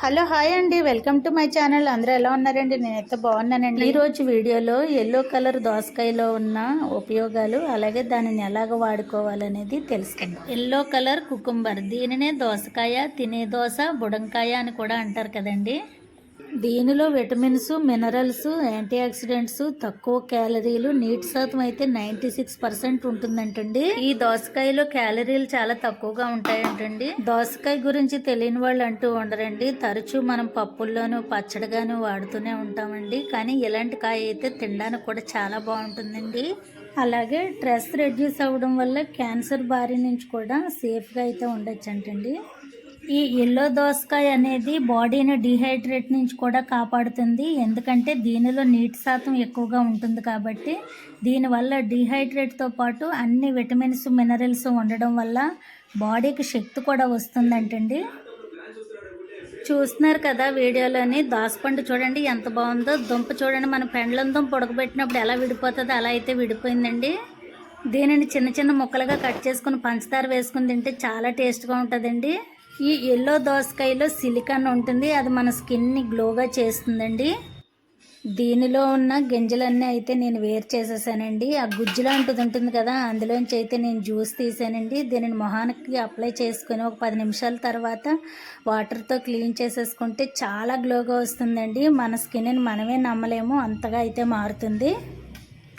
Hello hi అండి. Welcome to my channel. అందరూ ఎలా ఉన్నారండి? నేనైతే బాగున్నానండి. ఈ రోజు వీడియోలో ఎల్లో కలర్ దోసకాయలో ఉన్న ఉపయోగాలు అలాగే దానిని ఎలాగ వాడుకోవాలనేది తెలుసుకుందాం. ఎల్లో కలర్ కుకుంబర్ దీనినే దోసకాయ తినే దోస బుడంకాయ అని కూడా అంటారు కదండి. దీనిలో విటమిన్స్ మినరల్స్ యాంటీ ఆక్సిడెంట్స్ తక్కువ క్యాలరీలు నీటి శాతం అయితే నైన్టీ సిక్స్ పర్సెంట్ ఉంటుందంటండి. ఈ దోసకాయలో క్యాలరీలు చాలా తక్కువగా ఉంటాయంటండి. దోసకాయ గురించి తెలియని వాళ్ళు అంటూ ఉండరండి. తరచూ మనం పప్పుల్లోనూ పచ్చడిగాను వాడుతూనే ఉంటామండి. కానీ ఇలాంటి కాయ అయితే తినడానికి కూడా చాలా బాగుంటుందండి. అలాగే స్ట్రెస్ రెడ్యూస్ అవ్వడం వల్ల క్యాన్సర్ బారి నుంచి కూడా సేఫ్గా అయితే ఉండొచ్చు అంటండి ఈ ఎల్లో దోసకాయ అనేది బాడీని డిహైడ్రేట్ నుంచి కూడా కాపాడుతుంది. ఎందుకంటే దీనిలో నీటి శాతం ఎక్కువగా ఉంటుంది కాబట్టి దీనివల్ల డిహైడ్రేట్తో పాటు అన్ని విటమిన్స్ మినరల్స్ ఉండడం వల్ల బాడీకి శక్తి కూడా వస్తుందంటండి. చూస్తున్నారు కదా వీడియోలోని దోసపండు చూడండి ఎంత బాగుందో. దుంప చూడండి మన పెండ్లం దుంప ఉడకబెట్టినప్పుడు ఎలా విడిపోతుందో అలా అయితే విడిపోయిందండి. దీనిని చిన్న చిన్న ముక్కలుగా కట్ చేసుకుని పంచదార వేసుకుని తింటే చాలా టేస్ట్గా ఉంటుందండి. ఈ ఎల్లో దోసకాయలో సిలికాన్ ఉంటుంది. అది మన స్కిన్ని గ్లోగా చేస్తుందండి. దీనిలో ఉన్న గింజలన్నీ అయితే నేను వేరు చేసేసానండి. ఆ గుజ్జు లాంటిది ఉంటుంది కదా అందులోంచి అయితే నేను జ్యూస్ తీసానండి. దీనిని మొహానికి అప్లై చేసుకుని ఒక పది నిమిషాల తర్వాత వాటర్తో క్లీన్ చేసేసుకుంటే చాలా గ్లోగా వస్తుందండి. మన స్కిన్ని మనమే నమ్మలేము అంతగా అయితే మారుతుంది.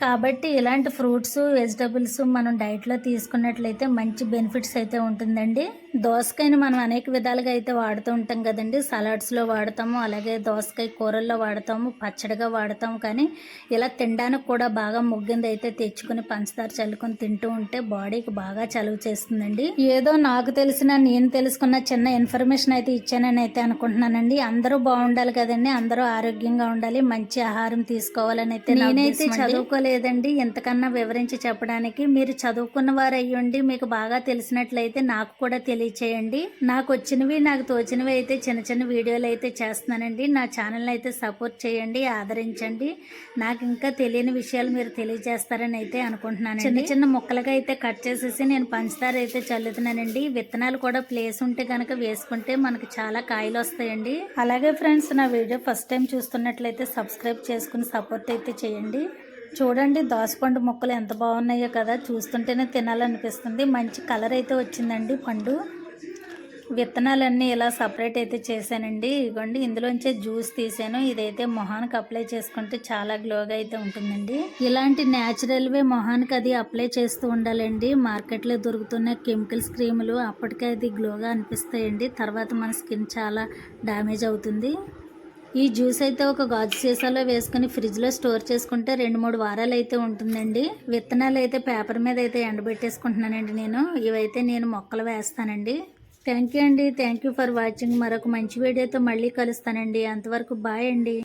కాబట్టి ఇలాంటి ఫ్రూట్స్ వెజిటబుల్స్ మనం డైట్లో తీసుకున్నట్లయితే మంచి బెనిఫిట్స్ అయితే ఉంటుందండి. దోసకాయని మనం అనేక విధాలుగా అయితే వాడుతూ ఉంటాం కదండి. సలాడ్స్లో వాడతాము అలాగే దోసకాయ కూరల్లో వాడతాము పచ్చడిగా వాడతాము. కానీ ఇలా తినడానికి కూడా బాగా ముగ్గింది అయితే తెచ్చుకుని పంచదార చల్లుకొని తింటూ ఉంటే బాడీకి బాగా చలువ చేస్తుందండి. ఏదో నాకు తెలిసిన నేను తెలుసుకున్న చిన్న ఇన్ఫర్మేషన్ అయితే ఇచ్చానని అయితే అనుకుంటున్నానండి. అందరూ బాగుండాలి కదండి. అందరూ ఆరోగ్యంగా ఉండాలి. మంచి ఆహారం తీసుకోవాలని అయితే నేనైతే లేదండి ఎంతకన్నా వివరించి చెప్పడానికి మీరు చదువుకున్న వారు అయ్యుండి మీకు బాగా తెలిసినట్లయితే నాకు కూడా తెలియచేయండి. నాకు వచ్చినవి నాకు తోచినవి అయితే చిన్న చిన్న వీడియోలు అయితే చేస్తున్నానండి. నా ఛానల్ అయితే సపోర్ట్ చేయండి ఆదరించండి. నాకు ఇంకా తెలియని విషయాలు మీరు తెలియజేస్తారని అయితే అనుకుంటున్నాను చిన్న చిన్న ముక్కలుగా అయితే కట్ చేసేసి నేను పంచదార అయితే చల్లుతున్నానండి. విత్తనాలు కూడా ప్లేస్ ఉంటే కనుక వేసుకుంటే మనకు చాలా కాయలు వస్తాయండి. అలాగే ఫ్రెండ్స్ నా వీడియో ఫస్ట్ టైం చూస్తున్నట్లయితే సబ్స్క్రైబ్ చేసుకుని సపోర్ట్ అయితే చేయండి. చూడండి దోసపండు ముక్కలు ఎంత బాగున్నాయో కదా. చూస్తుంటేనే తినాలనిపిస్తుంది. మంచి కలర్ అయితే వచ్చిందండి పండు. విత్తనాలన్నీ ఇలా సపరేట్ అయితే చేశానండి. ఇదిగోండి ఇందులోంచే జ్యూస్ తీసాను. ఇదైతే మొహానికి అప్లై చేసుకుంటే చాలా గ్లోగా అయితే ఉంటుందండి. ఇలాంటి న్యాచురల్వే మొహానికి అది అప్లై చేస్తూ ఉండాలండి. మార్కెట్లో దొరుకుతున్న కెమికల్స్ క్రీములు అప్పటికే అది గ్లోగా అనిపిస్తాయండి. తర్వాత మన స్కిన్ చాలా డ్యామేజ్ అవుతుంది. ఈ జ్యూస్ అయితే ఒక గాజు సీసాలో వేసుకుని ఫ్రిడ్జ్లో స్టోర్ చేసుకుంటే రెండు మూడు వారాలు అయితే ఉంటుందండి. విత్తనాలు అయితే పేపర్ మీద అయితే ఎండబెట్టేసుకుంటున్నానండి నేను. ఇవైతే నేను మొక్కలు వేస్తానండి. థ్యాంక్ యూ అండి. Thank you for watching. మరొక మంచి వీడియోతో మళ్ళీ కలుస్తానండి. అంతవరకు బాయ్ అండి.